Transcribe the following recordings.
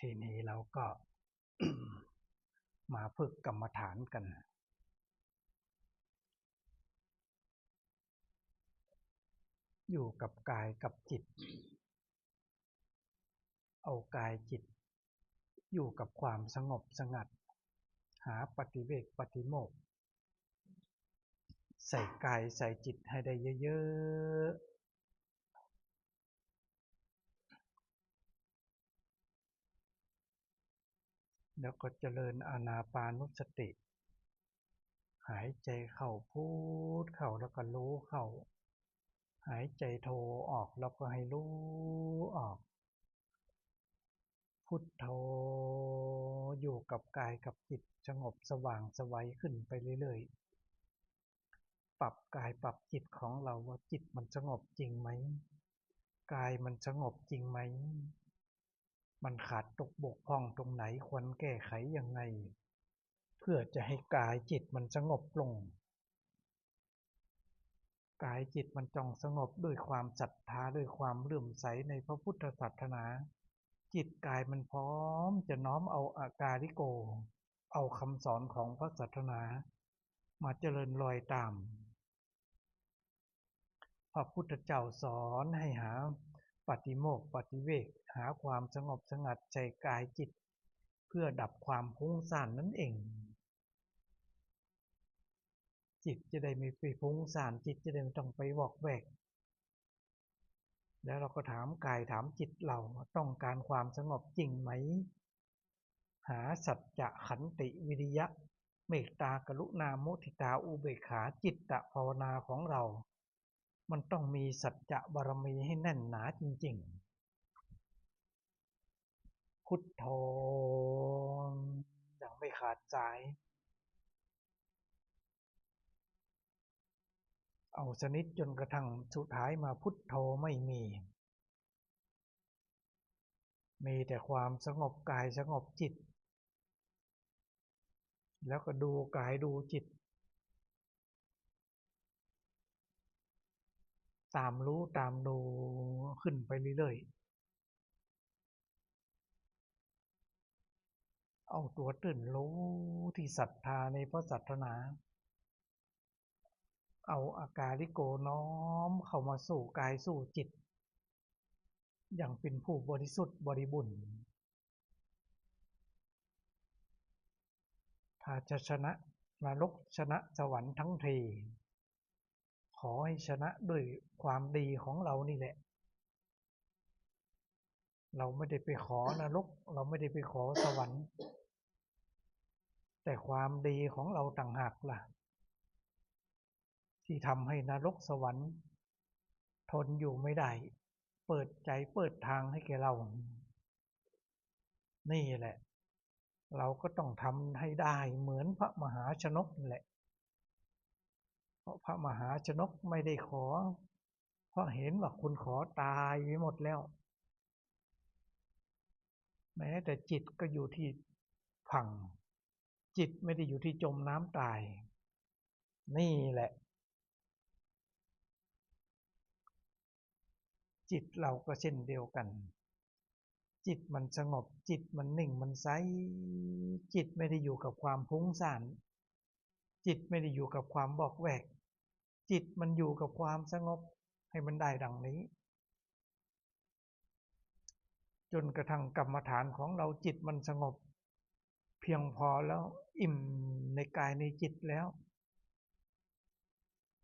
ทีนี้เราก็มาฝึกกรรมฐานกัน อยู่กับกายกับจิต เอากายจิต อยู่กับความสงบสงัด หาปฏิเวกปฏิโมกข์ใส่กายใส่จิตให้ได้เยอะๆ แล้วก็เจริญอานาปานุสติ หายใจเข้าพูดเข้าแล้วก็รู้เข้า หายใจโทออกแล้วก็ให้รู้ออก พุทโธอยู่กับกายกับจิตสงบสว่างสวัยขึ้นไปเรื่อยๆ ปรับกายปรับจิตของเราว่าจิตมันสงบจริงไหม กายมันสงบจริงไหม มันขาดตกบกพร่องตรงไหนควรแก้ไขยังไง เพื่อจะให้กายจิตมันสงบลง กายจิตมันจองสงบด้วยความศรัทธาด้วยความเลื่อมใสในพระพุทธศาสนา จิตกายมันพร้อมจะน้อมเอาอาการิโก เอาคำสอนของพระศาสนา มาเจริญรอยตามพระพุทธเจ้าสอนให้หาปฏิโมกข์ปฏิเวก หาความสงบสงัดใจกายจิต เพื่อดับความพุ่งซ่านนั่นเอง จิตจะได้ไม่ไปพุ่งซ่านจิตจะได้ไม่ต้องไปวอกแวกแล้วเราก็ถามกายถามจิตเราต้องการความสงบจริงไหม หาสัจจะขันติวิริยะ เมตตากรุณามุทิตาอุเบกขาจิตตภาวนาของเรา มันต้องมีสัจจะบารมีให้แน่นหนาจริง ๆ พุทโธอย่างไม่ขาดสาย เอาสนิทจนกระทั่งสุดท้ายมาพุทโธไม่มี มีแต่ความสงบกายสงบจิต แล้วก็ดูกายดูจิต ตามรู้ตามดูขึ้นไปเรื่อยๆ เอาตัวตื่นรู้ที่ศรัทธาในพระศาสนา เอาอาการิโกน้อมเข้ามาสู่กายสู่จิต อย่างเป็นผู้บริสุทธิ์บริบุญถ้าจะชนะนรกชนะสวรรค์ทั้งทีขอให้ชนะด้วยความดีของเรานี่แหละ เราไม่ได้ไปขอนรก เราไม่ได้ไปขอสวรรค์ แต่ความดีของเราต่างหากล่ะ ที่ทำให้นรกสวรรค์ ทนอยู่ไม่ได้ เปิดใจเปิดทางให้แกเรา นี่แหละ เราก็ต้องทำให้ได้เหมือนพระมหาชนกแหละ เพราะพระมหาชนกไม่ได้ขอ เพราะเห็นว่าคุณขอตายไปหมดแล้วแม้แต่จิตก็อยู่ที่ฝั่ง จิตไม่ได้อยู่ที่จมน้ำตาย นี่แหละ จิตเราก็เช่นเดียวกัน จิตมันสงบ จิตมันนิ่งมันใสจิตไม่ได้อยู่กับความพุ่งซ่าน จิตไม่ได้อยู่กับความบอกแวก จิตมันอยู่กับความสงบให้มันได้ดังนี้ จนกระทั่งกรรมฐานของเราจิตมันสงบ พียงพอแล้วอิ่มในกายในจิตแล้ว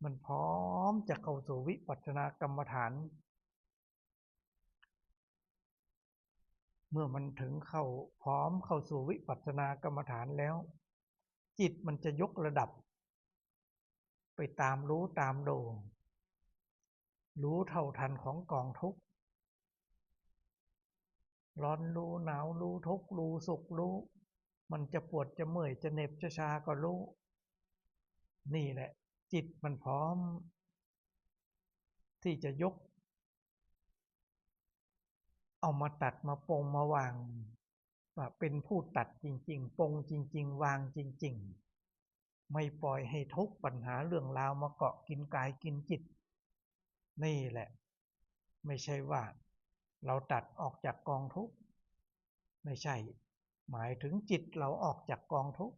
มันพร้อมจะเข้าสู่วิปัสสนากรรมฐาน เมื่อมันถึงเข้าพร้อมเข้าสู่วิปัสสนากรรมฐานแล้ว จิตมันจะยกระดับ ไปตามรู้ตามดูรู้เท่าทันของกองทุกข์ร้อนรู้หนาวรู้ทุกข์รู้สุขรู้ มันจะปวดจะเมื่อยจะเหน็บจะชาก็รู้ นี่แหละ จิตมันพร้อม ที่จะยก เอามาตัดมาปงมาวางว่าเป็นผู้ตัดจริง ๆ ปงจริง ๆ วางจริง ๆ ไม่ปล่อยให้ทุกปัญหาเรื่องราวมาเกาะกินกายกินจิต นี่แหละ ไม่ใช่ว่า เราตัดออกจากกองทุกไม่ใช่ หมายถึงจิตเราออกจากกองทุกข์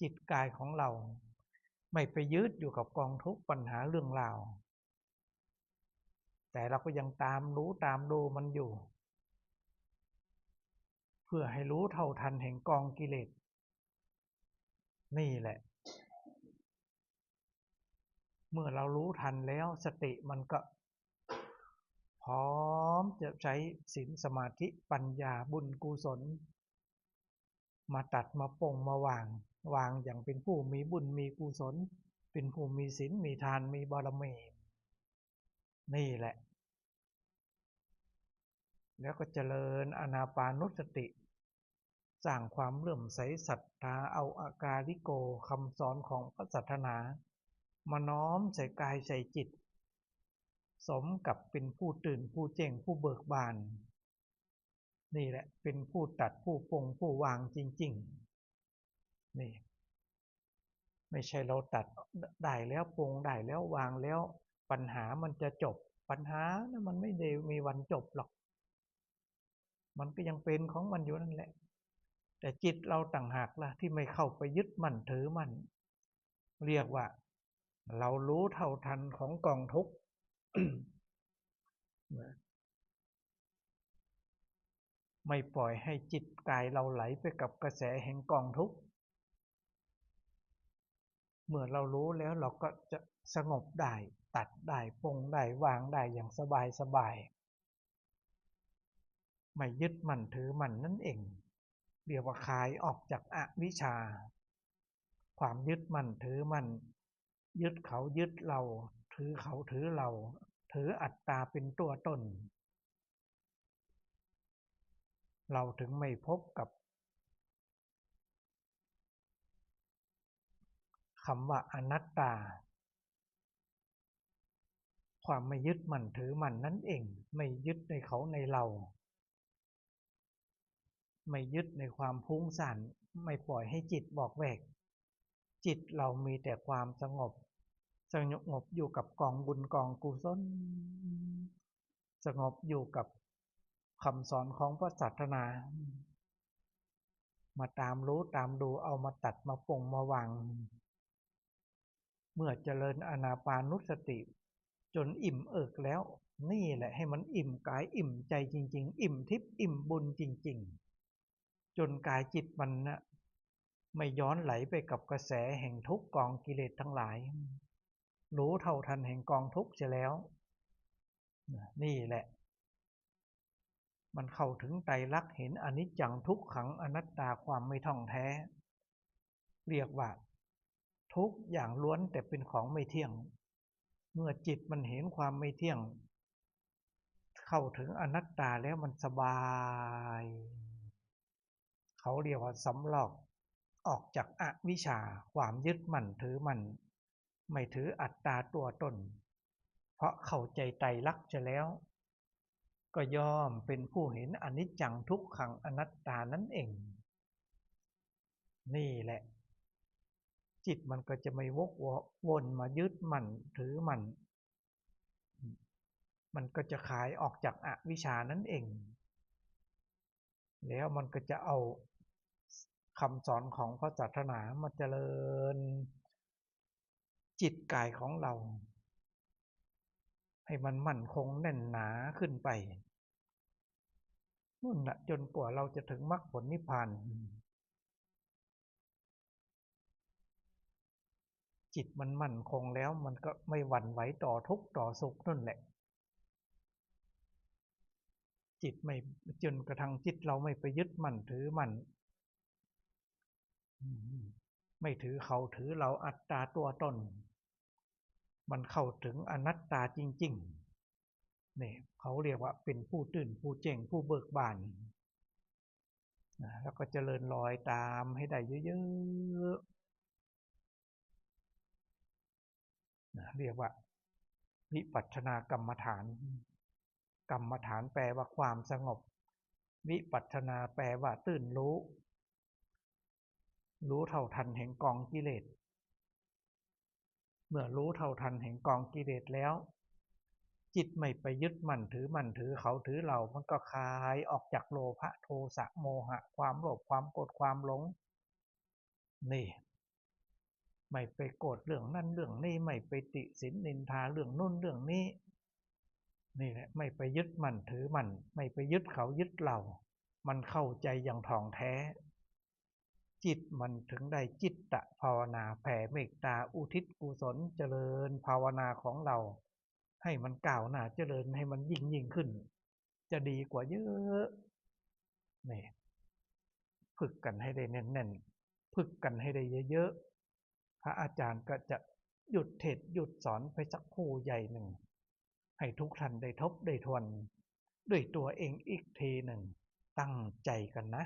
จิตกายของเรา ไม่ไปยึดอยู่กับกองทุกข์ปัญหาเรื่องราว แต่เราก็ยังตามรู้ตามดูมันอยู่ เพื่อให้รู้เท่าทันแห่งกองกิเลสนี่แหละ เมื่อเรารู้ทันแล้วสติมันก็ พร้อมจะใช้ศีลสมาธิปัญญาบุญกุศล มาตัดมาปรงมาวาง วางอย่างเป็นผู้มีบุญมีกุศล เป็นผู้มีศีลมีทานมีบารมีนี่แหละ แล้วก็เจริญอนาปานุสติสร้างความเลื่อมใสศรัทธาเอาอากาลิโกคำสอนของพระศาสนา มาน้อมใส่กายใส่จิต สมกับเป็นผู้ตื่นผู้เจ่งผู้เบิกบาน นี่แหละเป็นผู้ตัดผู้ปรงผู้วางจริง ๆ นี่ ไม่ใช่เราตัดได้แล้วปรงได้แล้ววางแล้ว ปัญหามันจะจบ ปัญหานะมันไม่ได้มีวันจบหรอก มันก็ยังเป็นของมันอยู่นั่นแหละ แต่จิตเราต่างหากล่ะ ที่ไม่เข้าไปยึดมั่นถือมั่นเรียกว่า เรารู้เท่าทันของกองทุกข์ ไม่ปล่อยให้จิตกายเราไหลไปกับกระแสแห่งกองทุกข์เมื่อเรารู้แล้วเราก็จะสงบได้ ตัดได้ปงได้ วางได้อย่างสบายสบาย ไม่ยึดมั่นถือมั่นนั่นเองเรียกว่าคลายออกจากอวิชชา ความยึดมั่นถือมั่นยึดเขายึดเรา ถือเขาถือเรา ถืออัตตาเป็นตัวตน เราถึงไม่พบกับคำว่าอนัตตา ความไม่ยึดมั่นถือมั่นนั่นเอง ไม่ยึดในเขาในเรา ไม่ยึดในความพุ่งสั่นไม่ปล่อยให้จิตบอกแวก จิตเรามีแต่ความสงบ สงบอยู่กับกองบุญกองกุศลสงบอยู่กับคำสอนของพระศาสนา มาตามรู้ตามดูเอามาตัดมาปงมาวาง เมื่อเจริญอนาปานุสติ จนอิ่มเอิกแล้ว นี่แหละให้มันอิ่มกายอิ่มใจจริง ๆ อิ่มทิพย์อิ่มบุญจริง ๆ จนกายจิตมันนะไม่ย้อนไหลไปกับกระแสแห่งทุกกองกิเลสทั้งหลาย รู้เท่าทันแห่งกองทุกเสียแล้ว นี่แหละ มันเข้าถึงไตรลักษณ์เห็นอนิจจังทุกขังอนัตตาความไม่ท่องแท้ เรียกว่า ทุกอย่างล้วนแต่เป็นของไม่เที่ยง เมื่อจิตมันเห็นความไม่เที่ยง เข้าถึงอนัตตาแล้วมันสบาย เขาเรียกว่าสำลอกออกจากอวิชชาความยึดมั่นถือมั่น ไม่ถืออัตตาตัวตน เพราะเข้าใจไตรลักษณ์จะแล้ว ก็ย่อมเป็นผู้เห็นอนิจจังทุกขังอนัตตานั่นเอง นี่แหละ จิตมันก็จะไม่วกวนมายึดมันถือมัน มันก็จะขายออกจากอวิชานั่นเอง แล้วมันก็จะเอาคำสอนของพระศาสนามาเจริญ จิตกายของเรา ให้มันมั่นคงแน่นหนาขึ้นไปนู่นนะจนกว่าเราจะถึงมรรคผลนิพพานจิตมันมั่นคงแล้วมันก็ไม่หวั่นไหวต่อทุกข์ต่อสุขนั่นแหละ จิตไม่จนกระทั่งจิตเราไม่ไปยึดมั่นถือมั่นไม่ถือเขาถือเราอัตตาตัวตน มันเข้าถึงอนัตตาจริงๆนี่เขาเรียกว่าเป็นผู้ตื่นผู้เจ่งผู้เบิกบานนะแล้วก็เจริญรอยตามให้ได้เยอะๆนะเรียกว่าวิปัสสนากรรมฐาน กรรมฐานแปลว่าความสงบ วิปัสสนาแปลว่าตื่นรู้ รู้เท่าทันแห่งกองกิเลส เมื่อรู้เท่าทันแห่งกองกิเลสแล้ว จิตไม่ไปยึดมั่นถือมั่นถือเขาถือเรา มันก็คลายออกจากโลภะโทสะโมหะ ความโลภความโกรธความหลง นี่ ไม่ไปโกรธเรื่องนั่นเรื่องนี้ไม่ไปติสินนินทาเรื่องนู่นเรื่องนี้ นี่แหละไม่ไปยึดมั่นถือมั่นไม่ไปยึดเขายึดเรา มันเข้าใจอย่างท่องแท้ จิตมันถึงได้จิตตะภาวนาแผ่เมตตาอุทิศกุศลเจริญภาวนาของเรา ให้มันก้าวหน้าเจริญให้มันยิ่งยิ่งขึ้น จะดีกว่าเยอะนี่ฝึกกันให้ได้แน่นๆฝึกกันให้ได้เยอะๆพระอาจารย์ก็จะหยุดเทศหยุดสอนไปสักครู่ใหญ่หนึ่ง ให้ทุกท่านได้ทบได้ทวน ด้วยตัวเองอีกทีหนึ่ง ตั้งใจกันนะ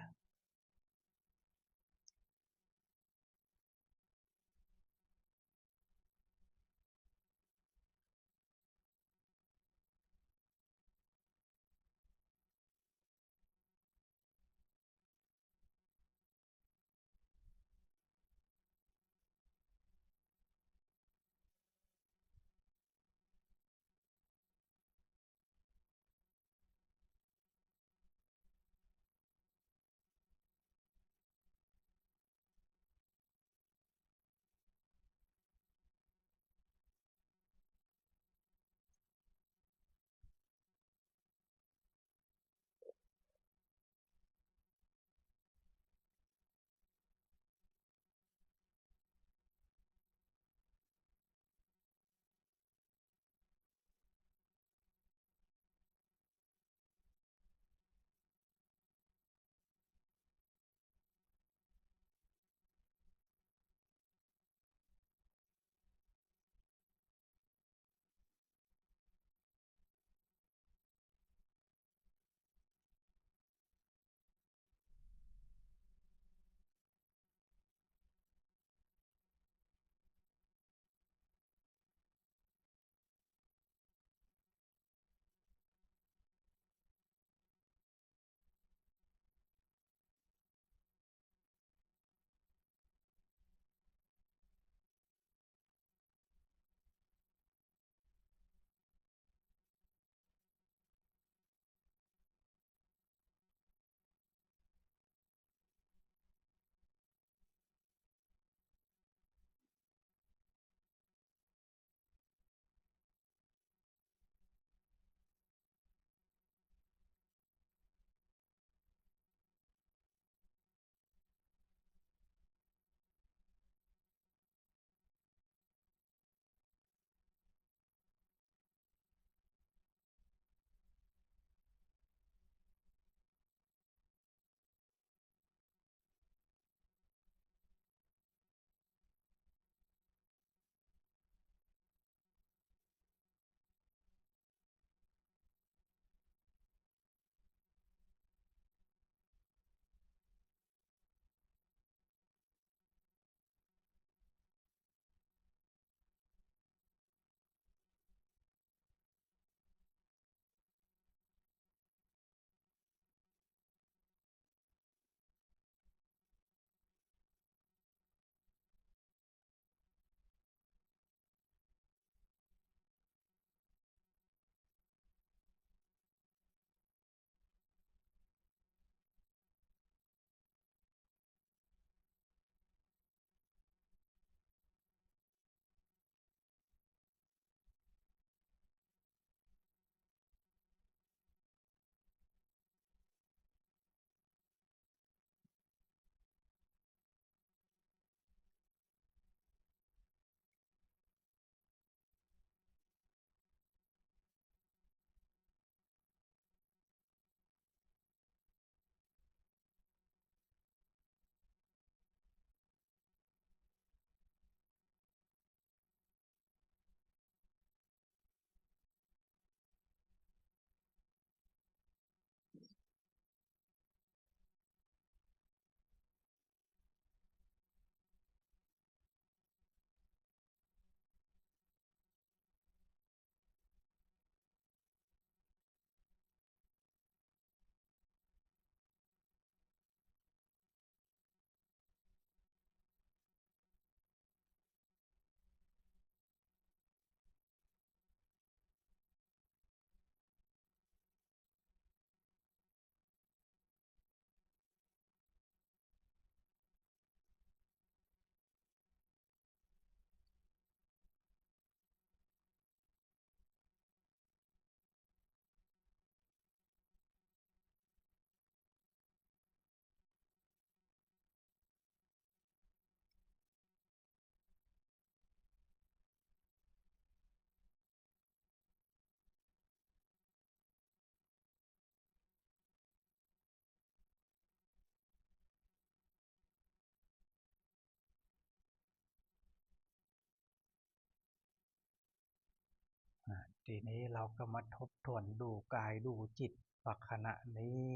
ทีนี้เราก็มาทบทวนดูกายดูจิตว่าขณะนี้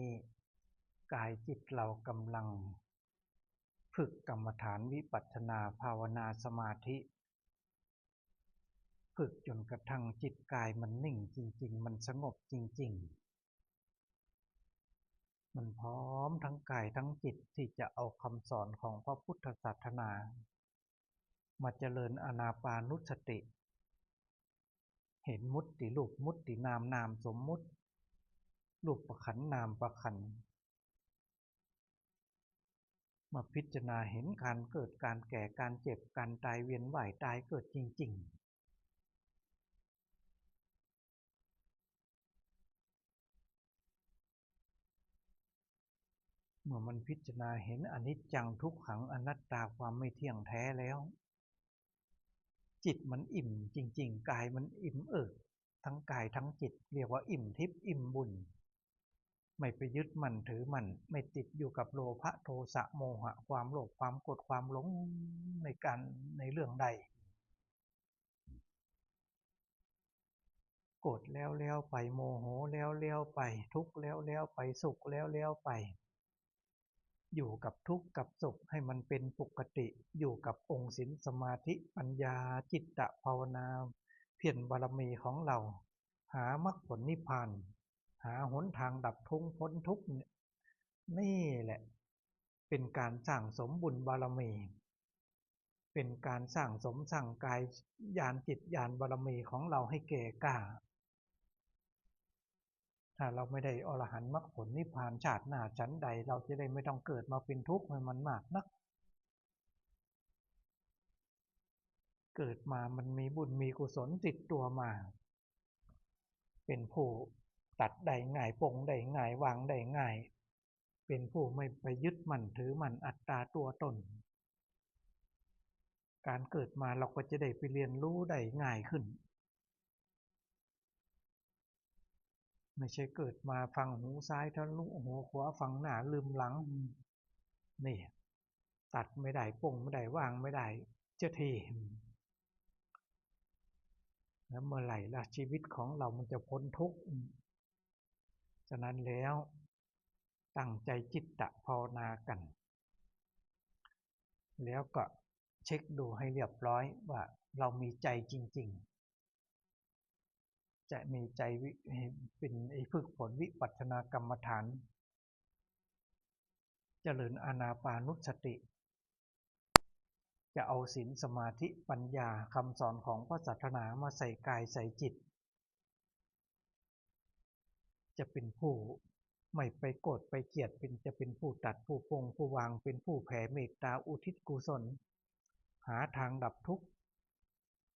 กายจิตเรากำลัง ฝึกกรรมฐานวิปัสสนาภาวนาสมาธิ ฝึกจนกระทั่งจิตกายมันนิ่งจริง ๆ มันสงบจริง ๆ มันพร้อมทั้งกายทั้งจิตที่จะเอาคำสอนของพระพุทธศาสนา มาเจริญอนาปานุสติ เห็นมุตติรูปมุตตินามนามสมมุติรูปประขันนามประขันมาพิจารณาเห็นการเกิดการแก่การเจ็บการตายเวียนว่ายตายเกิดจริง ๆ เมื่อมันพิจารณาเห็นอนิจจังทุกขังอนัตตาความไม่เที่ยงแท้แล้ว จิตมันอิ่มจริง ๆ กายมันอิ่มเอิบทั้งกายทั้งจิต เรียกว่าอิ่มทิพย์อิ่มบุญ ไม่ไปยึดมันถือมันไม่ติดอยู่กับโลภะโทสะโมหะ ความโลภความโกรธความหลงในการในเรื่องใด โกรธแล้วแล้วไปโมโหแล้วแล้วไป ทุกข์แล้วแล้วไปสุขแล้วแล้วไป อยู่กับทุกข์กับสุขให้มันเป็นปกติ อยู่กับองค์ศีลสมาธิปัญญาจิตตะภาวนา เพียรบารมีของเรา หามรรคผลนิพพาน หาหนทางดับทุกข์พ้นทุกข์นี่แหละ เป็นการสร้างสมบุญบารมี เป็นการสร้างสมสร้างกายญาณจิตญาณบารมีของเราให้แก่กล้า ถ้าเราไม่ได้อรหันต์มรรคผลนิพพานชาติหน้าชั้นใด เราจะได้ไม่ต้องเกิดมาเป็นทุกข์มันมากนัก เกิดมามันมีบุญมีกุศลติดตัวมา เป็นผู้ตัดได้ง่ายปงได้ง่ายวางได้ง่าย เป็นผู้ไม่ไปยึดมั่นถือมั่นอัตตาตัวตน การเกิดมาเราก็จะได้ไปเรียนรู้ได้ง่ายขึ้น ไม่ใช่เกิดมาฟังหูซ้ายทะลุหูขวาฟังหน้าลืมหลัง นี่ ตัดไม่ได้ป่งไม่ได้วางไม่ได้เจ้าทีแล้วเมื่อไหร่ล่ะชีวิตของเรามันจะพ้นทุกข์ ฉะนั้นแล้วตั้งใจจิตตะภาวนากัน แล้วก็เช็คดูให้เรียบร้อยว่าเรามีใจจริง ๆ จะมีใจเป็นฝึกฝนวิปัสสนากรรมฐานเจริญอานาปานุสติ จะเอาศีลสมาธิปัญญาคำสอนของพระศาสนามาใส่กายใส่จิต จะเป็นผู้ไม่ไปโกรธไปเกลียดเป็นจะเป็นผู้ตัดผู้ปงผู้วางเป็นผู้แผ่เมตตาอุทิศกุศล หาทางดับทุกข์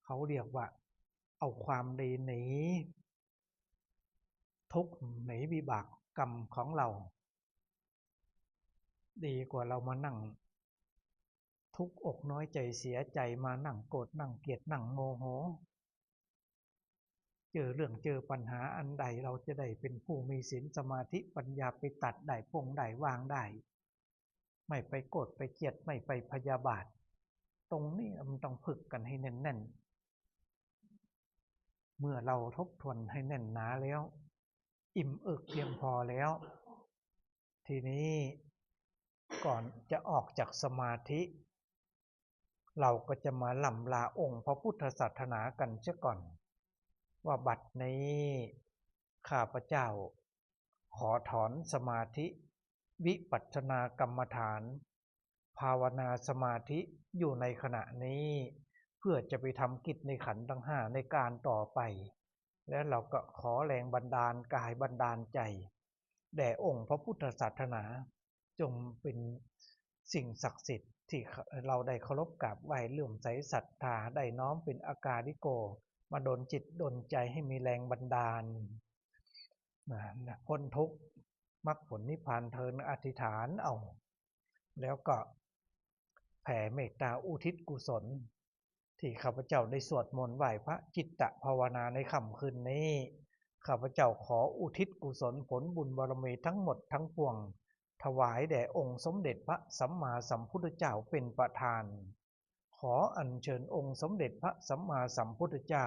เขาเรียกว่า เอาความดีหนี ทุกหนีวิบากกรรมของเรา ดีกว่าเรามานั่ง ทุกอกน้อยใจเสียใจมานั่งโกรธนั่งเกลียดนั่งโมโห เจอเรื่องเจอปัญหาอันใดเราจะได้เป็นผู้มีศีลสมาธิปัญญาไปตัดได้ปงได้วางได้ไม่ไปโกรธไปเกลียดไม่ไปพยาบาท ตรงนี้มันต้องฝึกกันให้แน่นๆ เมื่อเราทบทวนให้แน่นหนาแล้ว อิ่มเอิกเพียงพอแล้ว ทีนี้ก่อนจะออกจากสมาธิ เราก็จะมาล่ำลาองค์พระพุทธศาสนากันเสียก่อน ว่าบัดนี้ข้าพเจ้า ขอถอนสมาธิ วิปัสสนากรรมฐาน ภาวนาสมาธิอยู่ในขณะนี้ พื่อจะไปทำกิจในขันธ์ทั้งห้าในการต่อไป และเราก็ขอแรงบันดาลกายบันดาลใจ แด่องค์พระพุทธศาสนา จงเป็นสิ่งศักดิ์สิทธิ์ที่เราได้เคารพกราบไหว้เลื่อมใสศรัทธาได้น้อมเป็นอากาลิโก มาดนจิตดนใจให้มีแรงบันดาลพ้นทุกข์มรรคผลนิพพานเทินอธิษฐานเอา แล้วก็แผ่เมตตาอุทิศกุศล ที่ข้าพเจ้าได้สวดมนต์ไหว้พระจิตตภาวนาในค่ำคืนนี้ ข้าพเจ้าขออุทิศกุศลผลบุญบารมีทั้งหมดทั้งปวง ถวายแด่องค์สมเด็จพระสัมมาสัมพุทธเจ้าเป็นประธาน ขออัญเชิญองค์สมเด็จพระสัมมาสัมพุทธเจ้า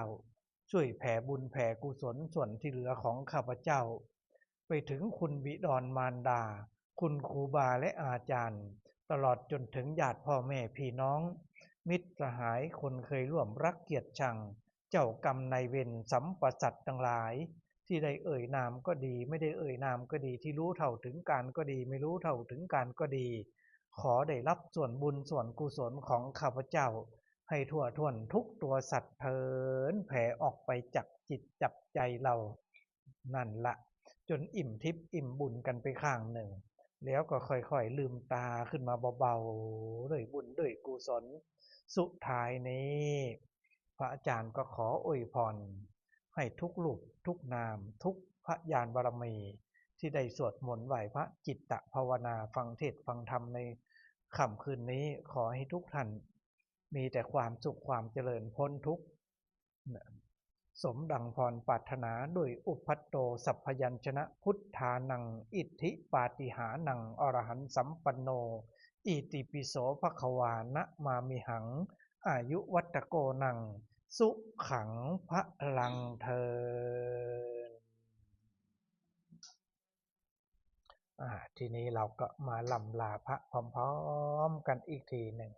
ช่วยแผ่บุญแผ่กุศลส่วนที่เหลือของข้าพเจ้า ไปถึงคุณบิดรมารดา คุณครูบาและอาจารย์ ตลอดจนถึงญาติพ่อแม่พี่น้อง มิตรสหายคนเคยร่วมรักเกียรติชัง เจ้ากรรมนายเวรสัมปสัตว์ทั้งหลาย ที่ได้เอ่ยนามก็ดี ไม่ได้เอ่ยนามก็ดีที่รู้เท่าถึงการก็ดี ไม่รู้เท่าถึงการก็ดี ขอได้รับส่วนบุญส่วนกุศลของข้าพเจ้า ให้ทั่วท่วนทุกตัวสัตว์เถินแผ่ออกไปจากจิตจับใจเรา นั่นละจนอิ่มทิพย์อิ่มบุญกันไปข้างหนึ่ง แล้วก็ค่อยๆลืมตาขึ้นมาเบาๆด้วยบุญด้วยกุศล สุดท้ายนี้ พระอาจารย์ก็ขออวยพรให้ทุกลูกทุกนาม ทุกพระญาณบารมี ที่ได้สวดมนต์ไหวพระจิตตภาวนาฟังเทศฟังธรรมในค่ำคืนนี้ขอให้ทุกท่าน มีแต่ความสุขความเจริญพ้นทุกข์สมดังพรปรารถนาด้วยอุปัตโตสัพพยัญชนะพุทธานัง อิทธิปาฏิหานัง อรหันสัมปันโน อิติปิโสภควานะมามิหัง อายุวัตโกนัง สุขังพระลังเทินอ่าทีนี้เราก็มาลำลาพระพร้อมๆกันอีกทีหนึ่ง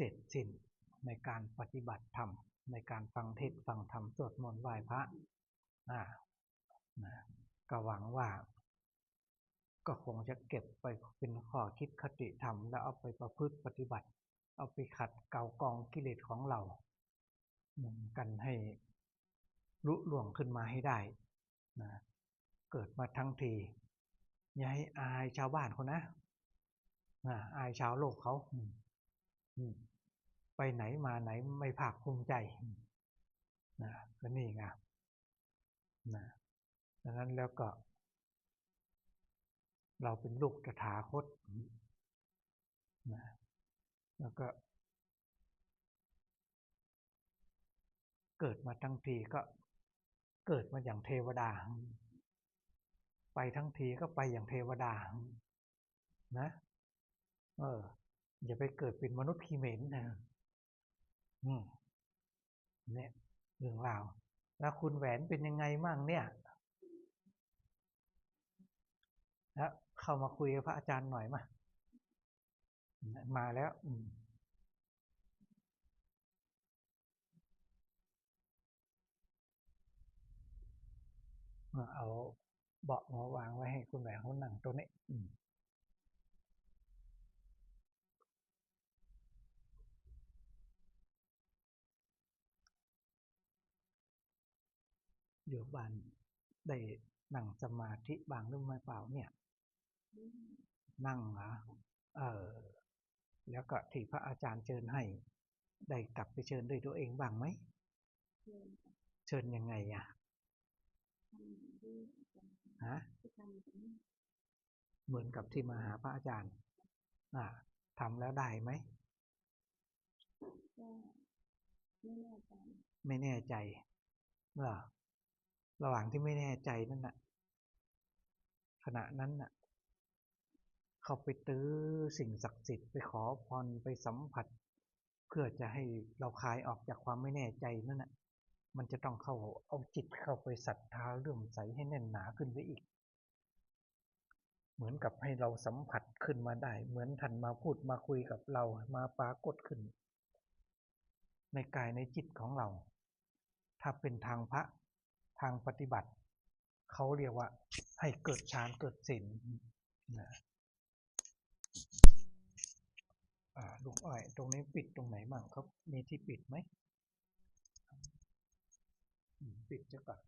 เสร็จสิ้นในการปฏิบัติธรรม ในการฟังเทศฟังธรรมสวดมนต์ไหว้พระอ่านะก็หวังว่า ก็คงจะเก็บไปเป็นข้อคิดคติธรรม แล้วเอาไปประพฤติปฏิบัติ เอาไปขัดเกากองกิเลสของเรากันให้ลุล่วงขึ้นมาให้ได้นะเกิดมาทั้งทีอย่าให้อายชาวบ้านเขานะอ่าอายชาวโลกเขา ไปไหนมาไหนไม่ภาคภูมิใจนะก็นี่ไงนะดังนั้นแล้วก็ เราเป็นลูกตถาคตนะแล้วก็ เกิดมาทั้งทีก็เกิดมาอย่างเทวดา ไปทั้งทีก็ไปอย่างเทวดา นะ เออ อย่าไปเกิดเป็นมนุษย์ขีเหม็นนะอืมเนี่ยเรื่องราวแล้วคุณแหวนเป็นยังไงมั่งเนี่ยแล้วเข้ามาคุยกับพระอาจารย์หน่อยมามาแล้วอืมเอาเบาะมาวางไว้ให้คุณแหวนเขานั่งตรงนี้ อืมอยู่บ้านได้นั่งสมาธิบางหรือไม่เปล่าเนี่ย นั่งเหรอเออแล้วก็ที่พระอาจารย์เชิญให้ ได้กลับไปเชิญด้วยตัวเองบ้างไหมเชิญยังไงอะฮะเหมือนกับที่มาหาพระอาจารย์อ่าทำแล้วได้ไหมไม่แน่ใจเหรอ ระหว่างที่ไม่แน่ใจนั่นน่ะ ขณะนั้นน่ะ เขาไปตื้อสิ่งศักดิ์สิทธิ์ไปขอพรไปสัมผัส เพื่อจะให้เราคลายออกจากความไม่แน่ใจนั่นน่ะ มันจะต้องเข้าเอาจิตเข้าไปศรัทธาเลื่อมใสให้แน่นหนาขึ้นไปอีก เหมือนกับให้เราสัมผัสขึ้นมาได้ เหมือนท่านมาพูดมาคุยกับเรามาปรากฏขึ้น ในกายในจิตของเรา ถ้าเป็นทางพระ ทางปฏิบัติเขาเรียกว่า ให้เกิดฌานเกิดศีลนะลูกอ้อยตรงนี้ปิดตรงไหนมั่งครับ มีที่ปิดไหมอืมปิดจะก่อน